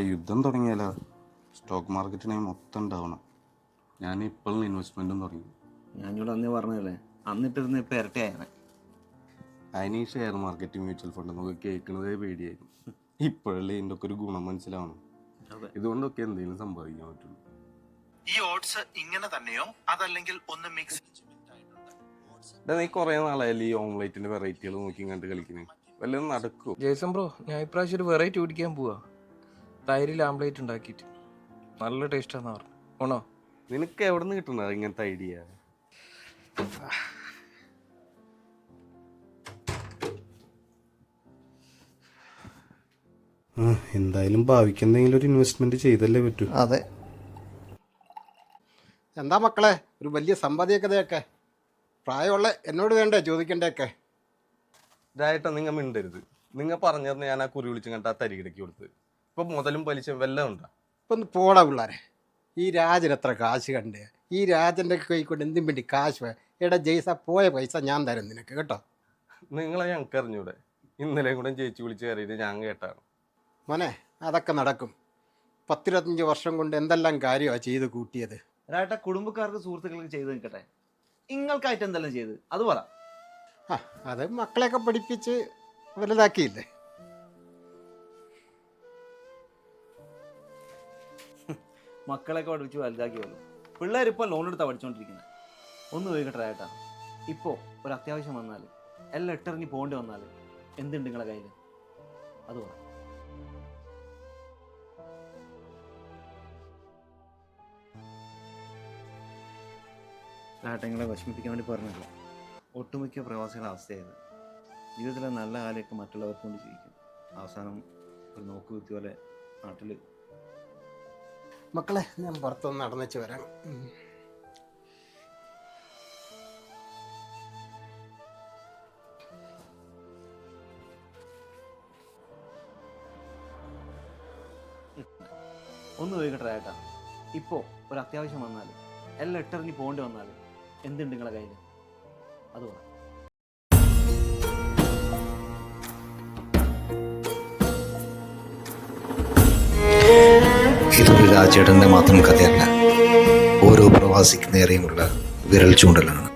യുദ്ധം തുടങ്ങിയാലോ? സ്റ്റോക്ക് മാർക്കറ്റിനെ മൊത്തം ഉണ്ടാവണം ഞാൻ ഇപ്പോഴും ഇൻവെസ്റ്റ്മെന്റും തുടങ്ങി. ഞാനിവിടെ അന്നേ പറഞ്ഞല്ലേ അന്നിട്ടിരുന്ന് ഇപ്പം ഇരട്ടിയായനെ അതിന് ഈ ഷെയർ മാർക്കറ്റ് മ്യൂച്വൽ ഫണ്ട് നമുക്ക് കേൾക്കുന്നതേ പേടിയായിരുന്നു. ഇപ്പോഴല്ലേ ഇതിന്റെ ഒക്കെ ഒരു ഗുണം മനസ്സിലാവണം ഇതുകൊണ്ടൊക്കെ എന്തെങ്കിലും സംഭവിക്കാൻ പറ്റുള്ളൂ. ഈ ഓട്സ് ഇങ്ങനെ തന്നെയോ? അതല്ലെങ്കിൽ ഒന്ന് മിക്സ് നീ കുറേ നാളായാലും ഈ ഓംലൈറ്റിന്റെ വെറൈറ്റികൾ നോക്കി കണ്ട് കളിക്കുന്നത് വല്ലതും നടക്കും? ജേസൺ ബ്രോ ഞാൻ ഇപ്രാവശ്യം ഒരു വെറൈറ്റി ഓടിക്കാൻ പോവാ. തൈരിൽ ആംപ്ലേറ്റ് ഉണ്ടാക്കിയിട്ട്. നല്ല ടേസ്റ്റാന്ന് പറഞ്ഞു. ഓണോ നിനക്ക് എവിടെ നിന്ന് കിട്ടുന്ന ഇങ്ങനത്തെ ഐഡിയ? എന്തായാലും ഭാവിക്ക് എന്തെങ്കിലും ഒരു ഇൻവെസ്റ്റ്മെന്റ് ചെയ്തല്ലേ പറ്റൂ. അതെ. എന്താ മക്കളെ ഒരു വലിയ സമ്പാദ്യക്കഥയൊക്കെ പ്രായമുള്ള എന്നോട് വേണ്ടേ ചോദിക്കണ്ടേക്കെ? ഇതായിട്ടാ നിങ്ങൾ മിണ്ടരുത്. നിങ്ങൾ പറഞ്ഞിരുന്നു ഞാൻ ആ കുറി വിളിച്ചു കണ്ട ആ തരികിടയ്ക്ക് കൊടുത്തത് ഇപ്പൊ മുതലും പലിശ വല്ലതും ഉണ്ടാ? ഇപ്പൊ ഒന്ന് പോടാ പിള്ളേരെ. ഈ രാജൻ എത്ര കാശ് കണ്ടേ? ഈ രാജന്റെ കൈ കൊണ്ട് എന്തും വേണ്ടി കാശ് വേ- എടാ ജയ്സ പോയ പൈസ ഞാൻ തരും നിനക്ക് കേട്ടോ. നിങ്ങളെ ഞങ്ങൾക്ക് അറിഞ്ഞൂടെ ഇന്നലെ കൂടെ ചേച്ചി വിളിച്ച് കയറിയിട്ട് ഞാൻ കേട്ടാണ്. മോനെ അതൊക്കെ നടക്കും. പത്തിരുപത്തഞ്ച് വർഷം കൊണ്ട് എന്തെല്ലാം കാര്യമാണ് ചെയ്ത് കൂട്ടിയത്? ഒരാട്ടെ കുടുംബക്കാർക്ക് സുഹൃത്തുക്കൾക്ക് ചെയ്ത് നിൽക്കട്ടെ. നിങ്ങൾക്കായിട്ട് എന്തെല്ലാം ചെയ്ത്? അത് പറ. ആ അത് മക്കളെയൊക്കെ പഠിപ്പിച്ച് വലുതാക്കിയില്ലേ? മക്കളെയൊക്കെ പഠിപ്പിച്ച് വലുതാക്കി പിള്ളേർ ഇപ്പോൾ ലോൺ എടുത്താൽ പഠിച്ചുകൊണ്ടിരിക്കുന്നത് ഒന്ന് ചോദിക്കട്ടെ ഏട്ടാ ഇപ്പോൾ ഒരു അത്യാവശ്യം വന്നാൽ എല്ലാം ഇട്ടെറിഞ്ഞ് പോകേണ്ടി വന്നാൽ എന്തുണ്ട് നിങ്ങളെ കയ്യിൽ അത് പറ. ഏട്ടാ വിഷമിപ്പിക്കാൻ വേണ്ടി പറഞ്ഞില്ല ഒട്ടുമിക്ക പ്രവാസികളുടെ അവസ്ഥയായത്. ജീവിതത്തിലെ നല്ല കാലമൊക്കെ മറ്റുള്ളവർക്ക് കൊണ്ട് ജീവിക്കും. അവസാനം ഒരു നോക്കുകുത്തി പോലെ നാട്ടിൽ മക്കളെ ഞാൻ പുറത്തൊന്ന് നടന്നിച്ച് വരാം. ഒന്ന് ചോദിക്കട്ടെ ഏട്ടാ ഒരു അത്യാവശ്യം വന്നാൽ എല്ലാം ഇട്ടറിഞ്ഞ് പോകേണ്ടി വന്നാൽ എന്തുണ്ട് നിങ്ങളെ കയ്യിൽ അത് ഇതൊരു രാജേടന്റെ മാത്രം കഥയല്ല ഓരോ പ്രവാസിക്ക് നേരെയുമുള്ള വിരൽ ചൂണ്ടലാണ്.